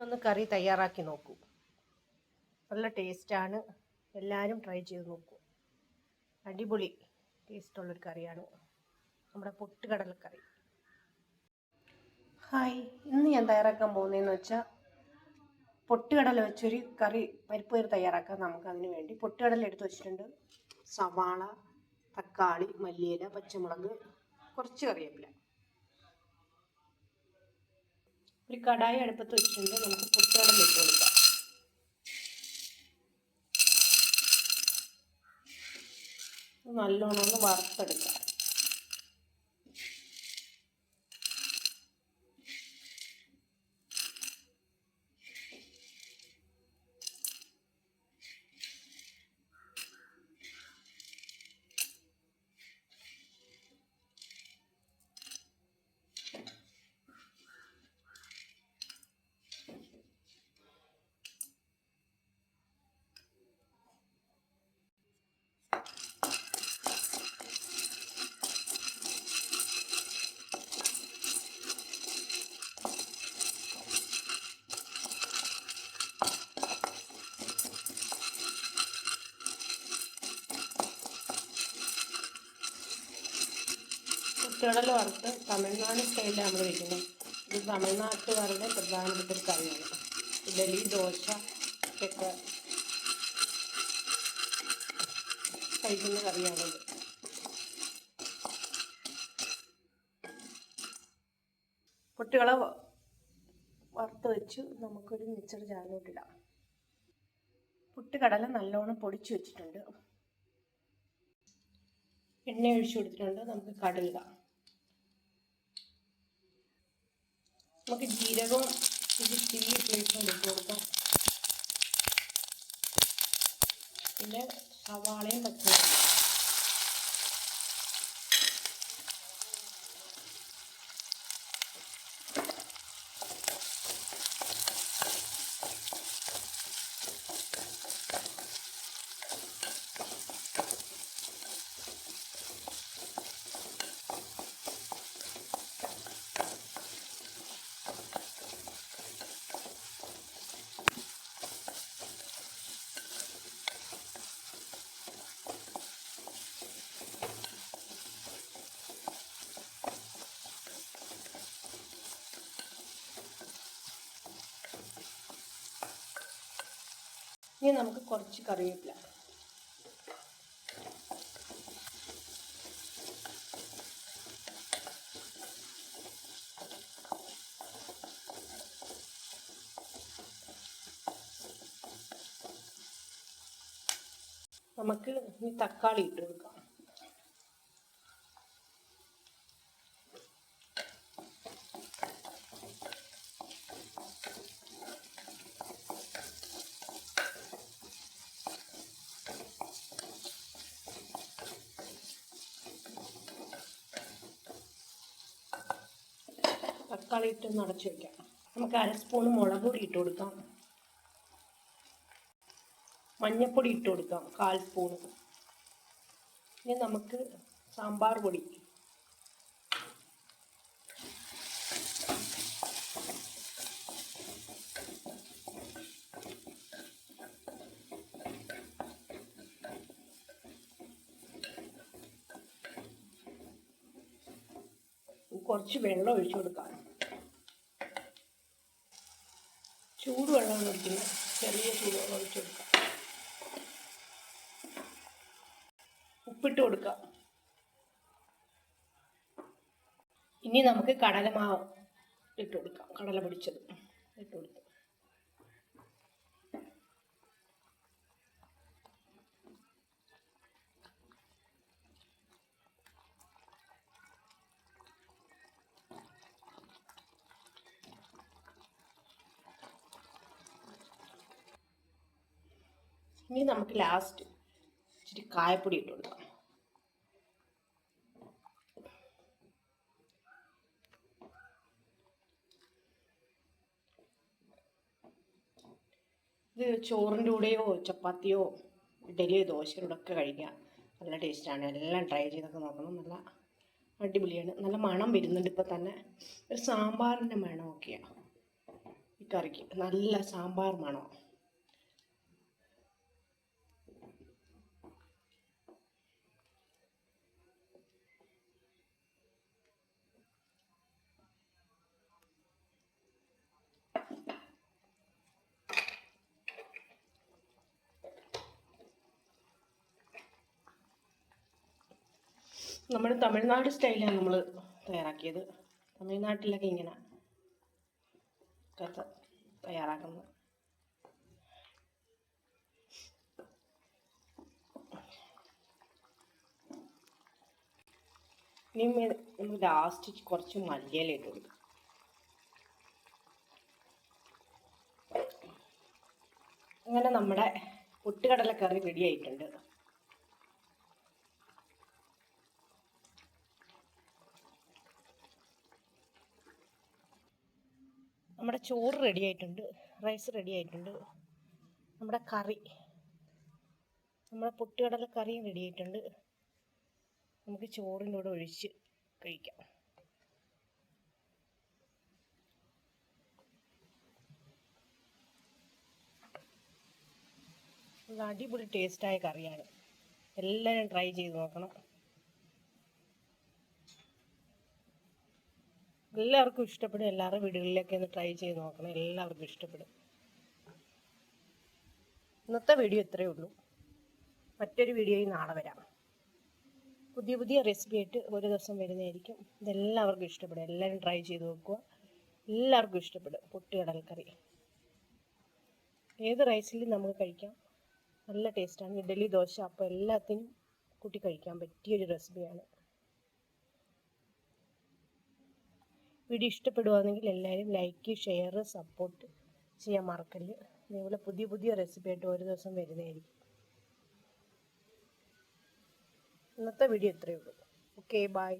ഒന്ന് കറി തയ്യാറാക്കി നോക്കൂ. നല്ല ടേസ്റ്റാണ് എല്ലാവരും ട്രൈ ചെയ്ത് നോക്കൂ. അടിപൊളി ടേസ്റ്റുള്ളൊരു കറിയാണ്. നമ്മുടെ പൊട്ടുകടലക്കറി. ഹായ് ഇന്ന് ഞാൻ തയ്യാറാക്കാൻ പോകുന്നതെന്ന് വെച്ചാൽ പൊട്ടുകടല വെച്ചൊരു കറി പരിപ്പ് കറി തയ്യാറാക്കാം നമുക്ക് അതിന് വേണ്ടി. പൊട്ടുകടല എടുത്ത് വെച്ചിട്ടുണ്ട്. സവാള തക്കാളി മല്ലിയില പച്ചമുളക് കുറച്ച് കറിവേപ്പില. ഒരു കടായി അടുപ്പത്ത് വെച്ചിട്ടുണ്ട്. നമുക്ക് പൊട്ടുകടം ഇട്ട് കൊടുക്കാം. നല്ലോണം ഒന്ന് വറുത്തെടുക്കാം. പൊട്ടുകടല വറുത്ത് തമിഴ്നാട് സ്റ്റൈലിൽ നമ്മൾ വെക്കുന്നത്. ഇത് തമിഴ്നാട്ടുകാരുടെ പ്രധാനപ്പെട്ട ഒരു കറിയാണ്. ഇഡലി ദോശ ഒക്കെ കഴിക്കുന്ന കറിയാണിത് കുട്ടികളെ വറുത്ത് വെച്ച് നമുക്കൊരു മിക്സർ ജാറിലോട്ടിടാം പുട്ടുകടല നല്ലോണം പൊടിച്ചു വെച്ചിട്ടുണ്ട്. എണ്ണ ഒഴിച്ചു കൊടുത്തിട്ടുണ്ട്. നമുക്ക് കടുകിടാം നമുക്ക് ജീരകവും ഇത് ചില്ലി ഫ്ലേക്സും ഇട്ട് കൊടുക്കാം. പിന്നെ സവാളയും പച്ചമുളകും. ഇനി നമുക്ക് കുറച്ച് കറിവേപ്പില. നമുക്ക് ഈ തക്കാളി ഇട്ട് കൊടുക്കാം. തക്കാളി ഇട്ട് ഒന്ന് അടച്ചു വെക്കാം. നമുക്ക് അര സ്പൂൺ മുളക് പൊടി ഇട്ട് കൊടുക്കാം. മഞ്ഞൾപ്പൊടി ഇട്ട് കൊടുക്കാം കാൽ സ്പൂൺ ഇനി നമുക്ക് സാമ്പാർ പൊടി. കുറച്ച് വെള്ളം ഒഴിച്ചു കൊടുക്കാം. ചൂടുവെള്ളമാണ് ഒഴിക്കുന്നത് ചെറിയ ചൂടുവെള്ളം ഒഴിച്ചു കൊടുക്കുക ഉപ്പിട്ട് കൊടുക്കുക ഇനി നമുക്ക് കടലമാവ് ഇട്ട് കൊടുക്കാം. കടല പൊടിച്ചത്. ഇട്ട് കൊടുക്കാം. ഇനി നമുക്ക് ലാസ്റ്റ് ഇച്ചിരി കായപ്പൊടി ഇട്ട് കൊടുക്കാം. ഇത് ചോറിന്റെ കൂടെയോ ചപ്പാത്തിയോ ഇഡലിയോ ദോശയുടെ ഒക്കെ കഴിക്കാം. നല്ല ടേസ്റ്റാണ് എല്ലാം ട്രൈ ചെയ്തൊക്കെ നോക്കണം. നല്ല അടിപൊളിയാണ്. നല്ല മണം വരുന്നുണ്ട് ഇപ്പം തന്നെ. ഒരു സാമ്പാറിന്റെ മണമൊക്കെയാണ് കറിക്ക്. നല്ല സാമ്പാർ മണം നമ്മൾ തമിഴ്നാട് സ്റ്റൈലാണ് നമ്മൾ തയ്യാറാക്കിയത്. തമിഴ്നാട്ടിലൊക്കെ ഇങ്ങനെ കഥ തയ്യാറാക്കുന്നത്. ഇനി നമ്മൾ ലാസ്റ്റ് കുറച്ച് മല്ലിയില ഇട്ട് കൊടുക്കും അങ്ങനെ നമ്മുടെ പൊട്ടുകടലക്കറി റെഡി ആയിട്ടുണ്ട്. നമ്മുടെ ചോറ് റെഡി ആയിട്ടുണ്ട്. റൈസ് റെഡി ആയിട്ടുണ്ട്. നമ്മുടെ കറി. നമ്മുടെ പൊട്ടുകടല കറിയും റെഡി ആയിട്ടുണ്ട്. നമുക്ക് ചോറിന്റെ കൂടെ ഒഴിച്ച് കഴിക്കാം. അടിപൊളി ടേസ്റ്റായ കറിയാണ്. എല്ലാവരും ട്രൈ ചെയ്ത് നോക്കണം. എല്ലാവർക്കും ഇഷ്ടപ്പെടും. എല്ലാവരുടെ വീടുകളിലൊക്കെ ഒന്ന് ട്രൈ ചെയ്ത് നോക്കണം. എല്ലാവർക്കും ഇഷ്ടപ്പെടും. ഇന്നത്തെ വീഡിയോ ഇത്രയേ ഉള്ളൂ. മറ്റൊരു വീഡിയോയിൽ നാളെ വരാം. പുതിയ പുതിയ റെസിപ്പി ആയിട്ട് ഒരു ദിവസം വരുന്നതായിരിക്കും. ഇതെല്ലാവർക്കും ഇഷ്ടപ്പെടും. എല്ലാവരും ട്രൈ ചെയ്ത് നോക്കുക. എല്ലാവർക്കും ഇഷ്ടപ്പെടും. പൊട്ടുകടൽക്കറി ഏത് റൈസിലും നമുക്ക് കഴിക്കാം. നല്ല ടേസ്റ്റാണ് ഇഡലി ദോശ അപ്പം എല്ലാത്തിനും കൂട്ടി കഴിക്കാൻ പറ്റിയൊരു റെസിപ്പിയാണ് വീഡിയോ ഇഷ്ടപ്പെടുവാണെങ്കിൽ എല്ലാവരും ലൈക്ക് ഷെയർ സപ്പോർട്ട് ചെയ്യാൻ മറക്കല്ല്. ഇതേപോലെ പുതിയ പുതിയ റെസിപ്പി ആയിട്ട് ഒരു ദിവസം വരുന്നതായിരിക്കും. ഇന്നത്തെ വീഡിയോ ഇത്രയേ ഉള്ളൂ. Okay bye